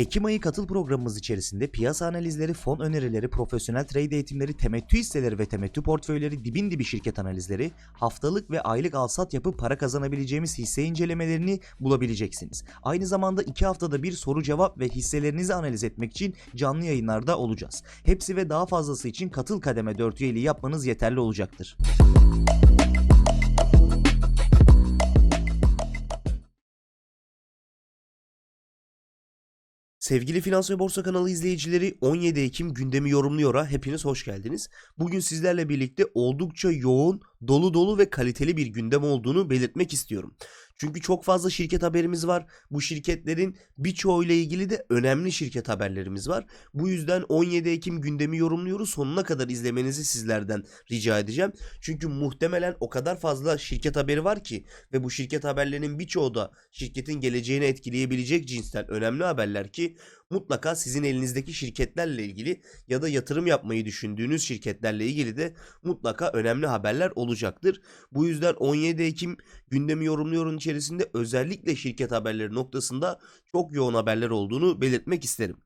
Ekim ayı katıl programımız içerisinde piyasa analizleri, fon önerileri, profesyonel trade eğitimleri, temettü hisseleri ve temettü portföyleri, dibin dibi şirket analizleri, haftalık ve aylık alsat yapıp para kazanabileceğimiz hisse incelemelerini bulabileceksiniz. Aynı zamanda 2 haftada bir soru cevap ve hisselerinizi analiz etmek için canlı yayınlarda olacağız. Hepsi ve daha fazlası için katıl kademe 4 üyeliği yapmanız yeterli olacaktır. Sevgili Finans ve Borsa kanalı izleyicileri 17 Ekim gündemi yorumluyor'a hepiniz hoş geldiniz. Bugün sizlerle birlikte oldukça yoğun, dolu dolu ve kaliteli bir gündem olduğunu belirtmek istiyorum. Çünkü çok fazla şirket haberimiz var. Bu şirketlerin birçoğuyla ilgili de önemli şirket haberlerimiz var. Bu yüzden 17 Ekim gündemi yorumluyoruz. Sonuna kadar izlemenizi sizlerden rica edeceğim. Çünkü muhtemelen o kadar fazla şirket haberi var ki ve bu şirket haberlerinin birçoğu da şirketin geleceğini etkileyebilecek cinsten önemli haberler ki mutlaka sizin elinizdeki şirketlerle ilgili ya da yatırım yapmayı düşündüğünüz şirketlerle ilgili de mutlaka önemli haberler olacaktır. Bu yüzden 17 Ekim gündemi yorumluyorum içerisinde özellikle şirket haberleri noktasında çok yoğun haberler olduğunu belirtmek isterim.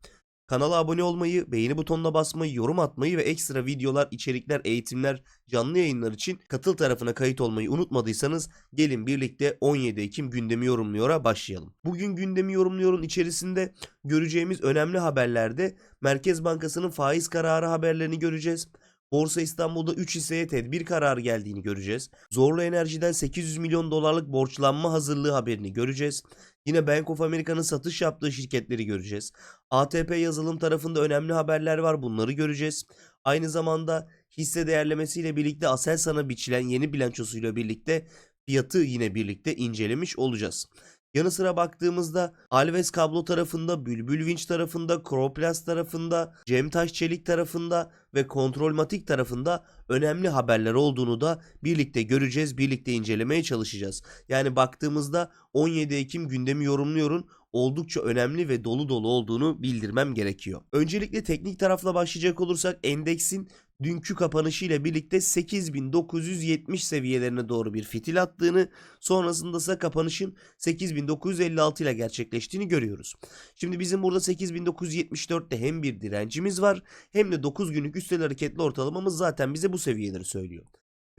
Kanala abone olmayı, beğeni butonuna basmayı, yorum atmayı ve ekstra videolar, içerikler, eğitimler, canlı yayınlar için katıl tarafına kayıt olmayı unutmadıysanız gelin birlikte 17 Ekim gündemi yorumluyora başlayalım. Bugün gündemi yorumluyorun içerisinde göreceğimiz önemli haberlerde Merkez Bankası'nın faiz kararı haberlerini göreceğiz. Borsa İstanbul'da 3 hisseye tedbir kararı geldiğini göreceğiz. Zorlu Enerji'den 800 milyon dolarlık borçlanma hazırlığı haberini göreceğiz. Yine Bank of America'nın satış yaptığı şirketleri göreceğiz. ATP yazılım tarafında önemli haberler var bunları göreceğiz. Aynı zamanda hisse değerlemesiyle birlikte Aselsan'a biçilen yeni bilançosuyla birlikte fiyatı yine birlikte incelemiş olacağız. Yanı sıra baktığımızda Alves Kablo tarafında, Bülbül Vinç tarafında, Croplast tarafında, Cemtaş Çelik tarafında ve Kontrolmatik tarafında önemli haberler olduğunu da birlikte göreceğiz, birlikte incelemeye çalışacağız. Yani baktığımızda 17 Ekim gündemi yorumluyorum oldukça önemli ve dolu dolu olduğunu bildirmem gerekiyor. Öncelikle teknik tarafla başlayacak olursak endeksin dünkü kapanışıyla birlikte 8970 seviyelerine doğru bir fitil attığını, sonrasında ise kapanışın 8956 ile gerçekleştiğini görüyoruz. Şimdi bizim burada 8974'te hem bir direncimiz var hem de 9 günlük üstel hareketli ortalamamız zaten bize bu seviyeleri söylüyor.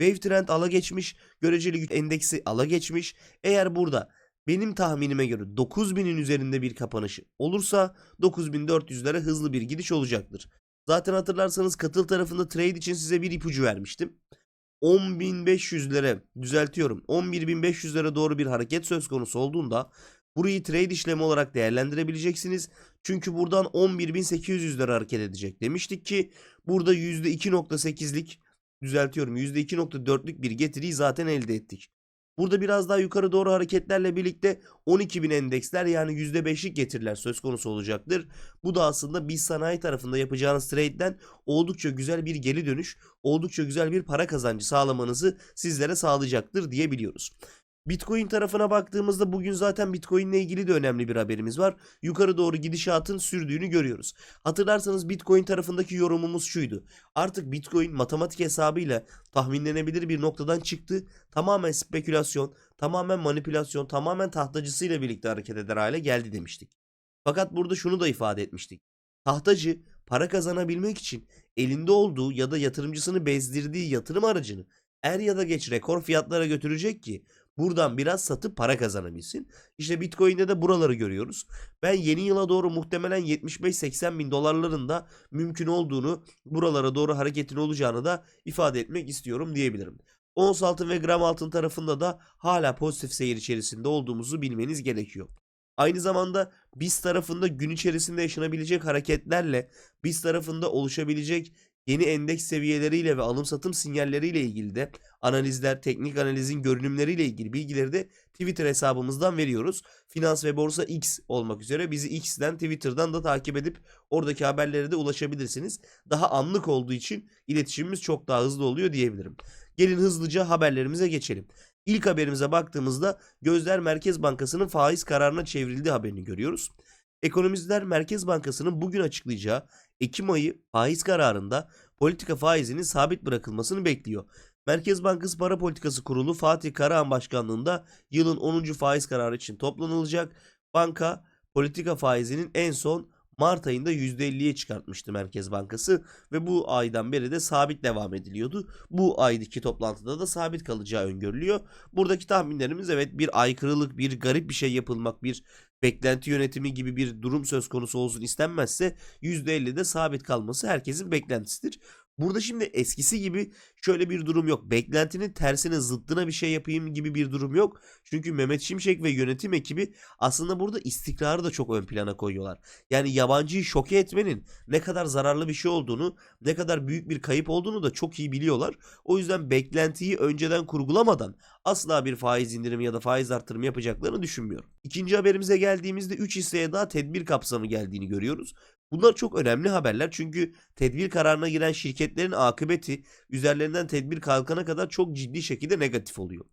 Wave trend ala geçmiş, göreceli güç endeksi ala geçmiş. Eğer burada benim tahminime göre 9000'in üzerinde bir kapanış olursa 9400'lere hızlı bir gidiş olacaktır. Zaten hatırlarsanız katıl tarafında trade için size bir ipucu vermiştim. 10.500'lere düzeltiyorum 11.500'lere doğru bir hareket söz konusu olduğunda burayı trade işlemi olarak değerlendirebileceksiniz. Çünkü buradan 11.800'lere hareket edecek demiştik ki burada %2.8'lik düzeltiyorum %2.4'lük bir getiriyi zaten elde ettik. Burada biraz daha yukarı doğru hareketlerle birlikte 12.000 endeksler yani %5'lik getiriler söz konusu olacaktır. Bu da aslında biz sanayi tarafında yapacağınız trade'den oldukça güzel bir geri dönüş, oldukça güzel bir para kazancı sağlamanızı sizlere sağlayacaktır diyebiliyoruz. Bitcoin tarafına baktığımızda bugün zaten Bitcoin ile ilgili de önemli bir haberimiz var. Yukarı doğru gidişatın sürdüğünü görüyoruz. Hatırlarsanız Bitcoin tarafındaki yorumumuz şuydu. Artık Bitcoin matematik hesabıyla tahminlenebilir bir noktadan çıktı. Tamamen spekülasyon, tamamen manipülasyon, tamamen tahtacısıyla birlikte hareket eder hale geldi demiştik. Fakat burada şunu da ifade etmiştik. Tahtacı para kazanabilmek için elinde olduğu ya da yatırımcısını bezdirdiği yatırım aracını er ya da geç rekor fiyatlara götürecek ki buradan biraz satıp para kazanabilsin. İşte Bitcoin'de de buraları görüyoruz. Ben yeni yıla doğru muhtemelen 75-80 bin dolarların da mümkün olduğunu, buralara doğru hareketin olacağını da ifade etmek istiyorum diyebilirim. Ons altın ve gram altın tarafında da hala pozitif seyir içerisinde olduğumuzu bilmeniz gerekiyor. Aynı zamanda BIST tarafında gün içerisinde yaşanabilecek hareketlerle BIST tarafında oluşabilecek yeni endeks seviyeleriyle ve alım satım sinyalleriyle ilgili de analizler, teknik analizin görünümleriyle ilgili bilgileri de Twitter hesabımızdan veriyoruz. Finans ve Borsa X olmak üzere bizi X'den Twitter'dan da takip edip oradaki haberlere de ulaşabilirsiniz. Daha anlık olduğu için iletişimimiz çok daha hızlı oluyor diyebilirim. Gelin hızlıca haberlerimize geçelim. İlk haberimize baktığımızda gözler Merkez Bankası'nın faiz kararına çevrildiği haberini görüyoruz. Ekonomistler Merkez Bankası'nın bugün açıklayacağı Ekim ayı faiz kararında politika faizinin sabit bırakılmasını bekliyor. Merkez Bankası Para Politikası Kurulu Fatih Karahan başkanlığında yılın 10. faiz kararı için toplanılacak. Banka politika faizinin en son Mart ayında %50'ye çıkartmıştı Merkez Bankası ve bu aydan beri de sabit devam ediliyordu. Bu aydaki toplantıda da sabit kalacağı öngörülüyor. Buradaki tahminlerimiz evet bir aykırılık, bir garip bir şey yapılmak, bir beklenti yönetimi gibi bir durum söz konusu olsun istenmezse %50'de sabit kalması herkesin beklentisidir. Burada şimdi eskisi gibi şöyle bir durum yok. Beklentinin tersine zıttına bir şey yapayım gibi bir durum yok. Çünkü Mehmet Şimşek ve yönetim ekibi aslında burada istikrarı da çok ön plana koyuyorlar. Yani yabancıyı şoke etmenin ne kadar zararlı bir şey olduğunu, ne kadar büyük bir kayıp olduğunu da çok iyi biliyorlar. O yüzden beklentiyi önceden kurgulamadan asla bir faiz indirimi ya da faiz artırımı yapacaklarını düşünmüyorum. İkinci haberimize geldiğimizde 3 hisseye daha tedbir kapsamı geldiğini görüyoruz. Bunlar çok önemli haberler çünkü tedbir kararına giren şirketlerin akıbeti üzerlerinden tedbir kalkana kadar çok ciddi şekilde negatif oluyor.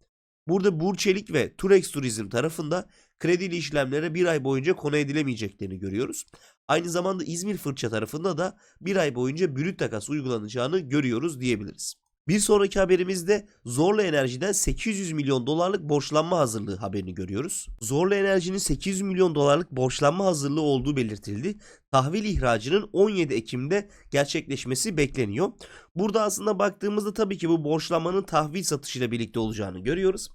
Burada Burçelik ve Turex Turizm tarafında kredili işlemlere bir ay boyunca konu edilemeyeceklerini görüyoruz. Aynı zamanda İzmir Fırça tarafında da bir ay boyunca brüt takas uygulanacağını görüyoruz diyebiliriz. Bir sonraki haberimizde Zorlu Enerji'den 800 milyon dolarlık borçlanma hazırlığı haberini görüyoruz. Zorlu Enerji'nin 800 milyon dolarlık borçlanma hazırlığı olduğu belirtildi. Tahvil ihracının 17 Ekim'de gerçekleşmesi bekleniyor. Burada aslında baktığımızda tabii ki bu borçlanmanın tahvil satışıyla birlikte olacağını görüyoruz.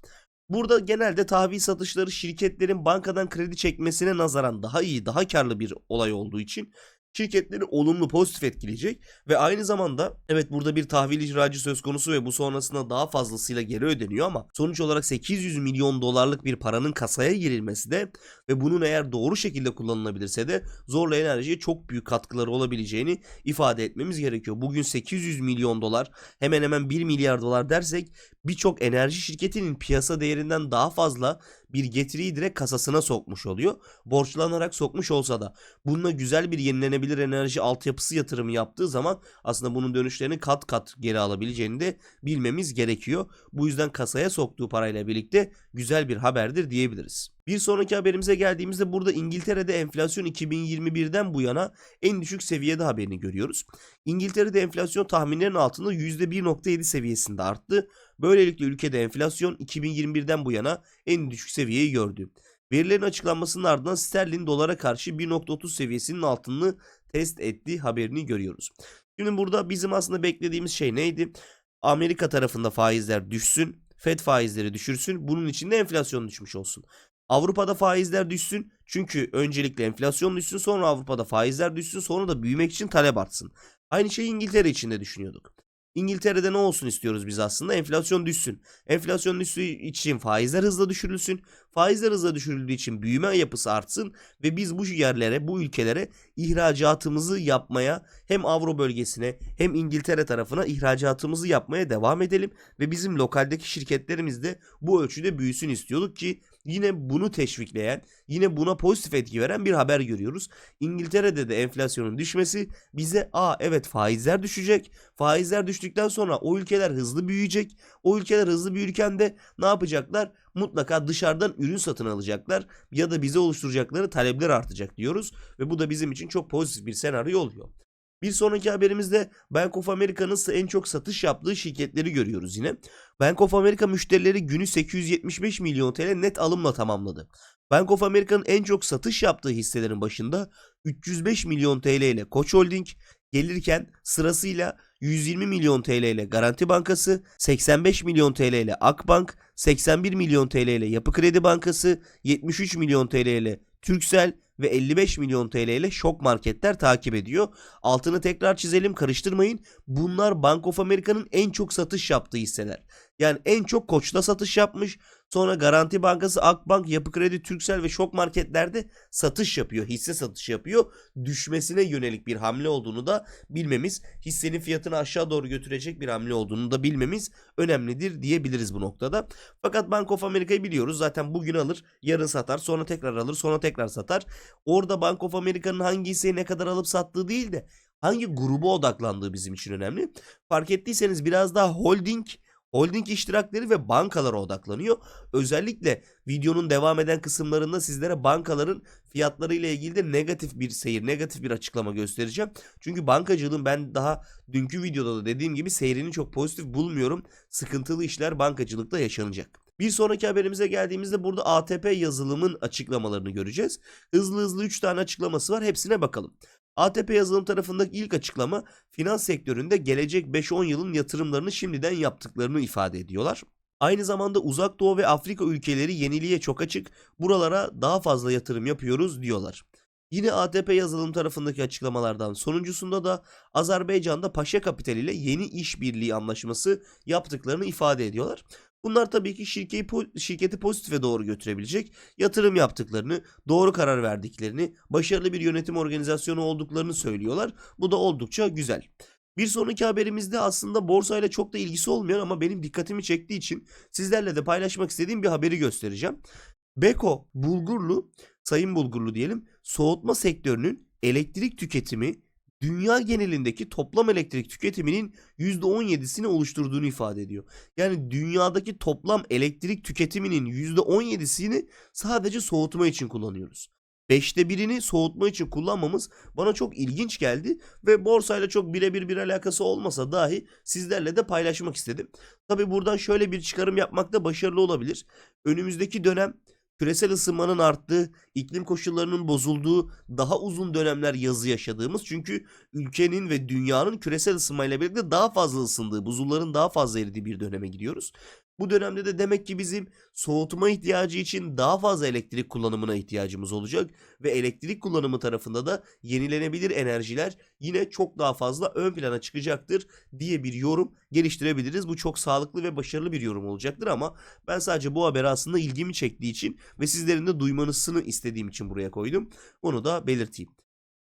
Burada genelde tahvil satışları şirketlerin bankadan kredi çekmesine nazaran daha iyi, daha karlı bir olay olduğu için şirketleri olumlu pozitif etkileyecek ve aynı zamanda evet burada bir tahvil ihracı söz konusu ve bu sonrasında daha fazlasıyla geri ödeniyor ama sonuç olarak 800 milyon dolarlık bir paranın kasaya girilmesi de ve bunun eğer doğru şekilde kullanılabilirse de zorla enerjiye çok büyük katkıları olabileceğini ifade etmemiz gerekiyor. Bugün 800 milyon dolar hemen hemen 1 milyar dolar dersek birçok enerji şirketinin piyasa değerinden daha fazla bir getiriyi direkt kasasına sokmuş oluyor. Borçlanarak sokmuş olsa da bununla güzel bir yenilenebilir enerji altyapısı yatırımı yaptığı zaman aslında bunun dönüşlerini kat kat geri alabileceğini de bilmemiz gerekiyor. Bu yüzden kasaya soktuğu parayla birlikte güzel bir haberdir diyebiliriz. Bir sonraki haberimize geldiğimizde burada İngiltere'de enflasyon 2021'den bu yana en düşük seviyede haberini görüyoruz. İngiltere'de enflasyon tahminlerin altında %1.7 seviyesinde arttı. Böylelikle ülkede enflasyon 2021'den bu yana en düşük seviyeyi gördü. Verilerin açıklanmasının ardından sterlin dolara karşı 1.30 seviyesinin altını test ettiği haberini görüyoruz. Şimdi burada bizim aslında beklediğimiz şey neydi? Amerika tarafında faizler düşsün, Fed faizleri düşürsün, bunun için de enflasyon düşmüş olsun. Avrupa'da faizler düşsün çünkü öncelikle enflasyon düşsün sonra Avrupa'da faizler düşsün sonra da büyümek için talep artsın. Aynı şeyi İngiltere için de düşünüyorduk. İngiltere'de ne olsun istiyoruz biz aslında? Enflasyon düşsün. Enflasyon düştüğü için faizler hızla düşürülsün. Faizler hızla düşürüldüğü için büyüme yapısı artsın ve biz bu yerlere, bu ülkelere ihracatımızı yapmaya hem Avro bölgesine hem İngiltere tarafına ihracatımızı yapmaya devam edelim ve bizim lokaldeki şirketlerimiz de bu ölçüde büyüsün istiyorduk ki yine bunu teşvikleyen, yine buna pozitif etki veren bir haber görüyoruz. İngiltere'de de enflasyonun düşmesi bize a evet faizler düşecek. Faizler düştükten sonra o ülkeler hızlı büyüyecek. O ülkeler hızlı büyürken de ne yapacaklar? Mutlaka dışarıdan ürün satın alacaklar ya da bize oluşturacakları talepler artacak diyoruz ve bu da bizim için çok pozitif bir senaryo oluyor. Bir sonraki haberimizde Bank of America'nın en çok satış yaptığı şirketleri görüyoruz yine. Bank of America müşterileri günü 875 milyon TL net alımla tamamladı. Bank of America'nın en çok satış yaptığı hisselerin başında 305 milyon TL ile Koç Holding gelirken sırasıyla 120 milyon TL ile Garanti Bankası, 85 milyon TL ile Akbank, 81 milyon TL ile Yapı Kredi Bankası, 73 milyon TL ile Türksel ve 55 milyon TL ile şok marketler takip ediyor. Altını tekrar çizelim karıştırmayın. Bunlar Bank of America'nın en çok satış yaptığı hisseler. Yani en çok Koç'ta satış yapmış. Sonra Garanti Bankası, Akbank, Yapı Kredi, Türksel ve şok marketlerde satış yapıyor. Hisse satışı yapıyor. Düşmesine yönelik bir hamle olduğunu da bilmemiz, hissenin fiyatını aşağı doğru götürecek bir hamle olduğunu da bilmemiz önemlidir diyebiliriz bu noktada. Fakat Bank of America'yı biliyoruz. Zaten bugün alır, yarın satar, sonra tekrar alır, sonra tekrar satar. Orada Bank of America'nın hangi hisseyi ne kadar alıp sattığı değil de hangi gruba odaklandığı bizim için önemli. Fark ettiyseniz biraz daha holding Holding iştirakleri ve bankalara odaklanıyor. Özellikle videonun devam eden kısımlarında sizlere bankaların fiyatları ile ilgili de negatif bir seyir, negatif bir açıklama göstereceğim. Çünkü bankacılığın ben daha dünkü videoda da dediğim gibi seyrini çok pozitif bulmuyorum. Sıkıntılı işler bankacılıkta yaşanacak. Bir sonraki haberimize geldiğimizde burada ATP yazılımın açıklamalarını göreceğiz. Hızlı hızlı 3 tane açıklaması var. Hepsine bakalım. ATP yazılım tarafındaki ilk açıklama finans sektöründe gelecek 5-10 yılın yatırımlarını şimdiden yaptıklarını ifade ediyorlar. Aynı zamanda Uzak Doğu ve Afrika ülkeleri yeniliğe çok açık. Buralara daha fazla yatırım yapıyoruz diyorlar. Yine ATP yazılım tarafındaki açıklamalardan sonuncusunda da Azerbaycan'da Paşa Kapital ile yeni işbirliği anlaşması yaptıklarını ifade ediyorlar. Bunlar tabii ki şirketi, şirketi pozitife doğru götürebilecek yatırım yaptıklarını, doğru karar verdiklerini, başarılı bir yönetim organizasyonu olduklarını söylüyorlar. Bu da oldukça güzel. Bir sonraki haberimizde aslında borsayla çok da ilgisi olmayan ama benim dikkatimi çektiği için sizlerle de paylaşmak istediğim bir haberi göstereceğim. Beko Bulgurlu, Sayın Bulgurlu diyelim, soğutma sektörünün elektrik tüketimi dünya genelindeki toplam elektrik tüketiminin %17'sini oluşturduğunu ifade ediyor. Yani dünyadaki toplam elektrik tüketiminin %17'sini sadece soğutma için kullanıyoruz. Beşte birini soğutma için kullanmamız bana çok ilginç geldi ve borsayla çok birebir bir alakası olmasa dahi sizlerle de paylaşmak istedim. Tabi buradan şöyle bir çıkarım yapmakta başarılı olabilir. Önümüzdeki dönem küresel ısınmanın arttığı, iklim koşullarının bozulduğu, daha uzun dönemler yazı yaşadığımız çünkü ülkenin ve dünyanın küresel ısınmayla birlikte daha fazla ısındığı, buzulların daha fazla eridiği bir döneme gidiyoruz. Bu dönemde de demek ki bizim soğutma ihtiyacı için daha fazla elektrik kullanımına ihtiyacımız olacak ve elektrik kullanımı tarafında da yenilenebilir enerjiler yine çok daha fazla ön plana çıkacaktır diye bir yorum geliştirebiliriz. Bu çok sağlıklı ve başarılı bir yorum olacaktır ama ben sadece bu haber aslında ilgimi çektiği için ve sizlerin de duymanızını istediğim için buraya koydum. Bunu da belirteyim.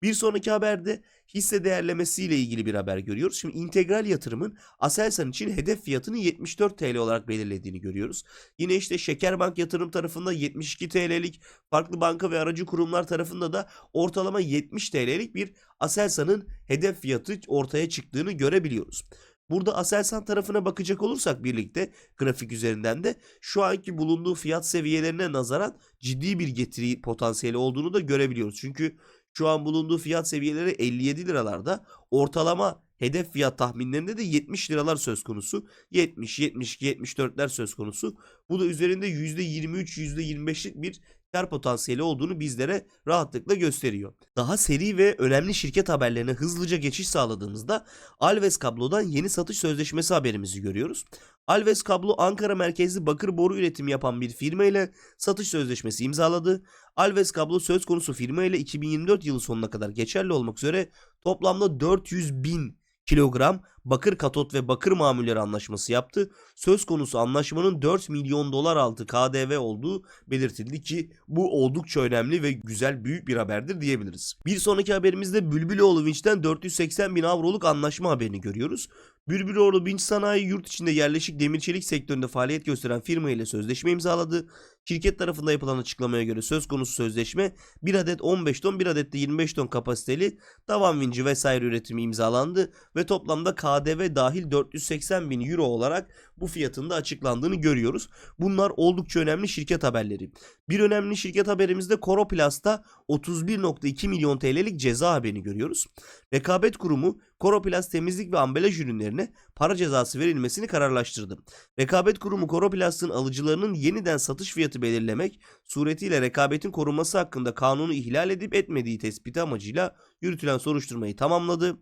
Bir sonraki haberde hisse değerlemesi ile ilgili bir haber görüyoruz. Şimdi integral yatırımın Aselsan için hedef fiyatını 74 TL olarak belirlediğini görüyoruz. Yine işte Şekerbank yatırım tarafında 72 TL'lik, farklı banka ve aracı kurumlar tarafında da ortalama 70 TL'lik bir Aselsan'ın hedef fiyatı ortaya çıktığını görebiliyoruz. Burada Aselsan tarafına bakacak olursak birlikte grafik üzerinden de şu anki bulunduğu fiyat seviyelerine nazaran ciddi bir getiri potansiyeli olduğunu da görebiliyoruz. Çünkü şu an bulunduğu fiyat seviyeleri 57 liralarda. Ortalama hedef fiyat tahminlerinde de 70 liralar söz konusu. 70, 72, 74'ler söz konusu. Bu da üzerinde %23, %25'lik bir kar potansiyeli olduğunu bizlere rahatlıkla gösteriyor. Daha seri ve önemli şirket haberlerine hızlıca geçiş sağladığımızda Alves Kablo'dan yeni satış sözleşmesi haberimizi görüyoruz. Alves Kablo Ankara merkezli bakır boru üretimi yapan bir firma ile satış sözleşmesi imzaladı. Alves Kablo söz konusu firma ile 2024 yılı sonuna kadar geçerli olmak üzere toplamda 400 bin kilogram bakır katot ve bakır mamulleri anlaşması yaptı. Söz konusu anlaşmanın 4 milyon dolar altı KDV olduğu belirtildi ki bu oldukça önemli ve güzel büyük bir haberdir diyebiliriz. Bir sonraki haberimizde Bülbüloğlu Vinç'ten 480 bin avroluk anlaşma haberini görüyoruz. Bülbüloğlu Vinç Sanayi yurt içinde yerleşik demir çelik sektöründe faaliyet gösteren firma ile sözleşme imzaladı. Şirket tarafında yapılan açıklamaya göre söz konusu sözleşme 1 adet 15 ton 1 adet de 25 ton kapasiteli tavan vinci vesaire üretimi imzalandı ve toplamda KDV dahil 480 bin euro olarak bu fiyatın da açıklandığını görüyoruz. Bunlar oldukça önemli şirket haberleri. Bir önemli şirket haberimizde Coroplast'ta 31.2 milyon TL'lik ceza haberini görüyoruz. Rekabet Kurumu Coroplast temizlik ve ambalaj ürünlerine para cezası verilmesini kararlaştırdı. Rekabet Kurumu Coroplast'ın alıcılarının yeniden satış fiyatı belirlemek suretiyle rekabetin korunması hakkında kanunu ihlal edip etmediği tespiti amacıyla yürütülen soruşturmayı tamamladı.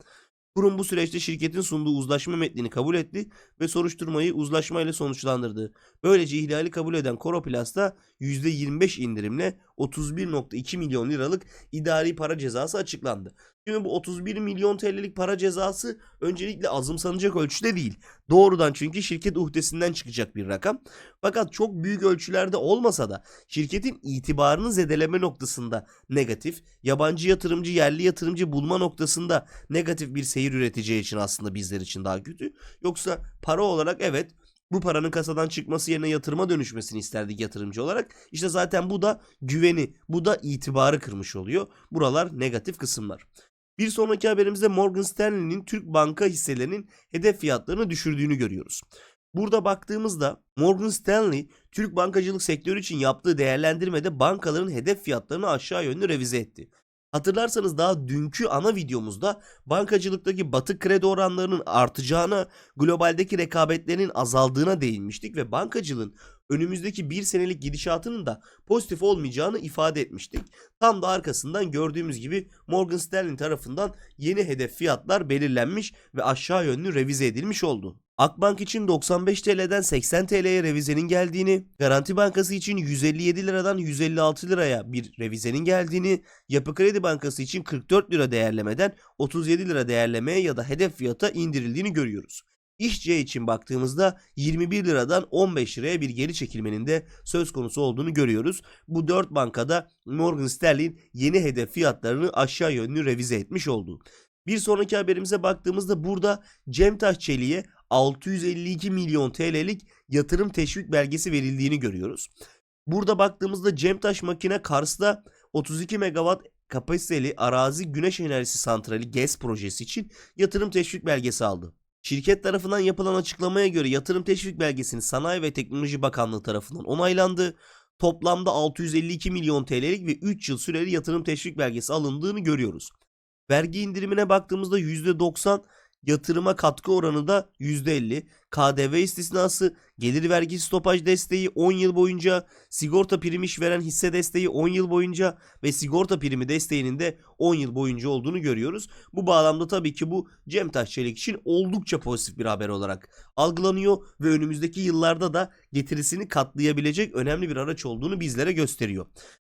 Kurum bu süreçte şirketin sunduğu uzlaşma metnini kabul etti ve soruşturmayı uzlaşmayla sonuçlandırdı. Böylece ihlali kabul eden Coroplast'a %25 indirimle 31.2 milyon liralık idari para cezası açıklandı. Şimdi bu 31 milyon TL'lik para cezası öncelikle azımsanacak ölçüde değil. Doğrudan çünkü şirket uhdesinden çıkacak bir rakam. Fakat çok büyük ölçülerde olmasa da şirketin itibarını zedeleme noktasında negatif, yabancı yatırımcı, yerli yatırımcı bulma noktasında negatif bir seyir üreteceği için aslında bizler için daha kötü. Yoksa para olarak evet bu paranın kasadan çıkması yerine yatırıma dönüşmesini isterdik yatırımcı olarak. İşte zaten bu da güveni, bu da itibarı kırmış oluyor. Buralar negatif kısımlar. Bir sonraki haberimizde Morgan Stanley'nin Türk banka hisselerinin hedef fiyatlarını düşürdüğünü görüyoruz. Burada baktığımızda Morgan Stanley Türk bankacılık sektörü için yaptığı değerlendirmede bankaların hedef fiyatlarını aşağı yönlü revize etti. Hatırlarsanız daha dünkü ana videomuzda bankacılıktaki batık kredi oranlarının artacağına, globaldeki rekabetlerin azaldığına değinmiştik ve bankacılığın önümüzdeki bir senelik gidişatının da pozitif olmayacağını ifade etmiştik. Tam da arkasından gördüğümüz gibi Morgan Stanley tarafından yeni hedef fiyatlar belirlenmiş ve aşağı yönlü revize edilmiş oldu. Akbank için 95 TL'den 80 TL'ye revizenin geldiğini, Garanti Bankası için 157 liradan 156 liraya bir revizenin geldiğini, Yapı Kredi Bankası için 44 lira değerlemeden 37 lira değerlemeye ya da hedef fiyata indirildiğini görüyoruz. İşçiye için baktığımızda 21 liradan 15 liraya bir geri çekilmenin de söz konusu olduğunu görüyoruz. Bu 4 bankada Morgan Stanley'in yeni hedef fiyatlarını aşağı yönlü revize etmiş oldu. Bir sonraki haberimize baktığımızda burada Cemtaş Çelik'e 652 milyon TL'lik yatırım teşvik belgesi verildiğini görüyoruz. Burada baktığımızda Cemtaş Makine Kars'ta 32 megawatt kapasiteli arazi güneş enerjisi santrali GES projesi için yatırım teşvik belgesi aldı. Şirket tarafından yapılan açıklamaya göre yatırım teşvik belgesini Sanayi ve Teknoloji Bakanlığı tarafından onaylandı. Toplamda 652 milyon TL'lik ve 3 yıl süreli yatırım teşvik belgesi alındığını görüyoruz. Vergi indirimine baktığımızda %90, yatırıma katkı oranı da %50, KDV istisnası, gelir vergisi stopaj desteği 10 yıl boyunca, sigorta primi işveren hisse desteği 10 yıl boyunca ve sigorta primi desteğinin de 10 yıl boyunca olduğunu görüyoruz. Bu bağlamda tabii ki bu Cem Taş Çelik için oldukça pozitif bir haber olarak algılanıyor ve önümüzdeki yıllarda da getirisini katlayabilecek önemli bir araç olduğunu bizlere gösteriyor.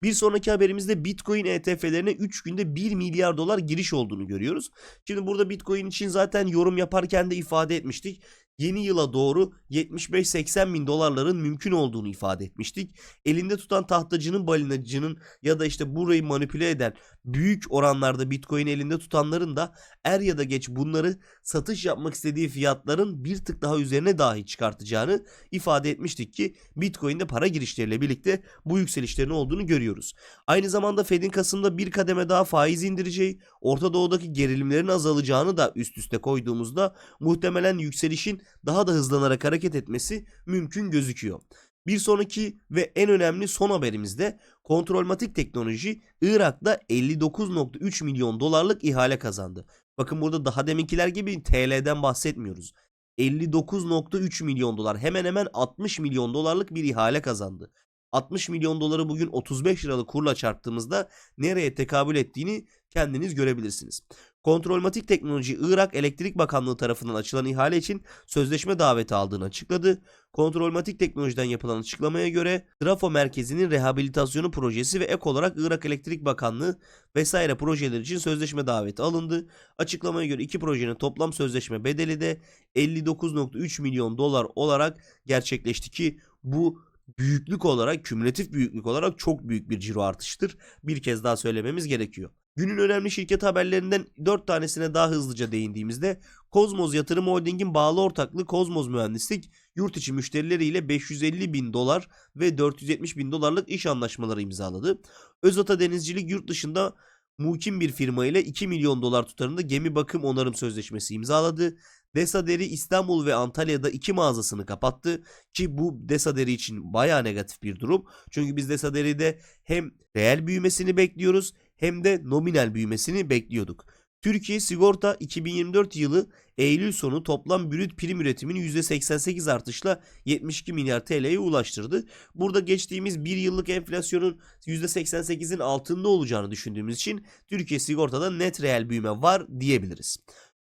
Bir sonraki haberimizde Bitcoin ETF'lerine 3 günde 1 milyar dolar giriş olduğunu görüyoruz. Şimdi burada Bitcoin için zaten yorum yaparken de ifade etmiştik. Yeni yıla doğru 75-80 bin dolarların mümkün olduğunu ifade etmiştik. Elinde tutan tahtacının balinacının ya da işte burayı manipüle eden büyük oranlarda Bitcoin elinde tutanların da er ya da geç bunları satış yapmak istediği fiyatların bir tık daha üzerine dahi çıkartacağını ifade etmiştik ki Bitcoin'de para girişleriyle birlikte bu yükselişlerin olduğunu görüyoruz. Aynı zamanda Fed'in Kasım'da bir kademe daha faiz indireceği, Orta Doğu'daki gerilimlerin azalacağını da üst üste koyduğumuzda muhtemelen yükselişin daha da hızlanarak hareket etmesi mümkün gözüküyor. Bir sonraki ve en önemli son haberimizde Kontrolmatik Teknoloji Irak'ta 59.3 milyon dolarlık ihale kazandı. Bakın burada daha deminkiler gibi TL'den bahsetmiyoruz. 59.3 milyon dolar hemen hemen 60 milyon dolarlık bir ihale kazandı. 60 milyon doları bugün 35 liralık kurla çarptığımızda nereye tekabül ettiğini kendiniz görebilirsiniz. Kontrolmatik Teknoloji Irak Elektrik Bakanlığı tarafından açılan ihale için sözleşme daveti aldığını açıkladı. Kontrolmatik Teknoloji'den yapılan açıklamaya göre Trafo Merkezi'nin rehabilitasyonu projesi ve ek olarak Irak Elektrik Bakanlığı vesaire projeler için sözleşme daveti alındı. Açıklamaya göre iki projenin toplam sözleşme bedeli de 59.3 milyon dolar olarak gerçekleşti ki bu büyüklük olarak, kümülatif büyüklük olarak çok büyük bir ciro artıştır. Bir kez daha söylememiz gerekiyor. Günün önemli şirket haberlerinden 4 tanesine daha hızlıca değindiğimizde Kozmoz Yatırım Holding'in bağlı ortaklığı Kozmoz Mühendislik yurt içi müşterileriyle 550 bin dolar ve 470 bin dolarlık iş anlaşmaları imzaladı. Özata Denizcilik yurt dışında mukim bir firma ile 2 milyon dolar tutarında gemi bakım onarım sözleşmesi imzaladı. Desaderi İstanbul ve Antalya'da iki mağazasını kapattı ki bu Desaderi için baya negatif bir durum. Çünkü biz Desaderi'de hem reel büyümesini bekliyoruz hem de nominal büyümesini bekliyorduk. Türkiye Sigorta 2024 yılı Eylül sonu toplam brüt prim üretimini %88 artışla 72 milyar TL'ye ulaştırdı. Burada geçtiğimiz bir yıllık enflasyonun %88'in altında olacağını düşündüğümüz için Türkiye Sigorta'da net reel büyüme var diyebiliriz.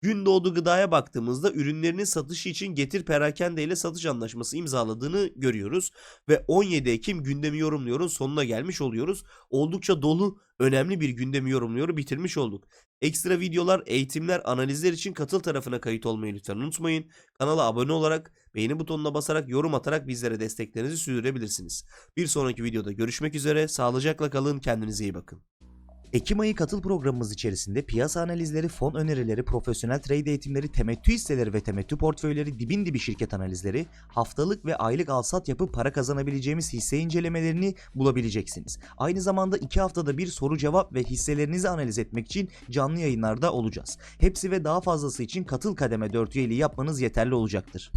Gündoğdu Gıda'ya baktığımızda ürünlerinin satışı için Getir Perakende ile satış anlaşması imzaladığını görüyoruz. Ve 17 Ekim gündemi yorumluyoruz sonuna gelmiş oluyoruz. Oldukça dolu önemli bir gündemi yorumluyoru bitirmiş olduk. Ekstra videolar, eğitimler, analizler için katıl tarafına kayıt olmayı lütfen unutmayın. Kanala abone olarak, beğeni butonuna basarak, yorum atarak bizlere desteklerinizi sürdürebilirsiniz. Bir sonraki videoda görüşmek üzere, sağlıcakla kalın, kendinize iyi bakın. Ekim ayı katıl programımız içerisinde piyasa analizleri, fon önerileri, profesyonel trade eğitimleri, temettü hisseleri ve temettü portföyleri, dibin dibi şirket analizleri, haftalık ve aylık alsat yapıp para kazanabileceğimiz hisse incelemelerini bulabileceksiniz. Aynı zamanda 2 haftada bir soru cevap ve hisselerinizi analiz etmek için canlı yayınlarda olacağız. Hepsi ve daha fazlası için katıl kademe 4 üyeliği yapmanız yeterli olacaktır.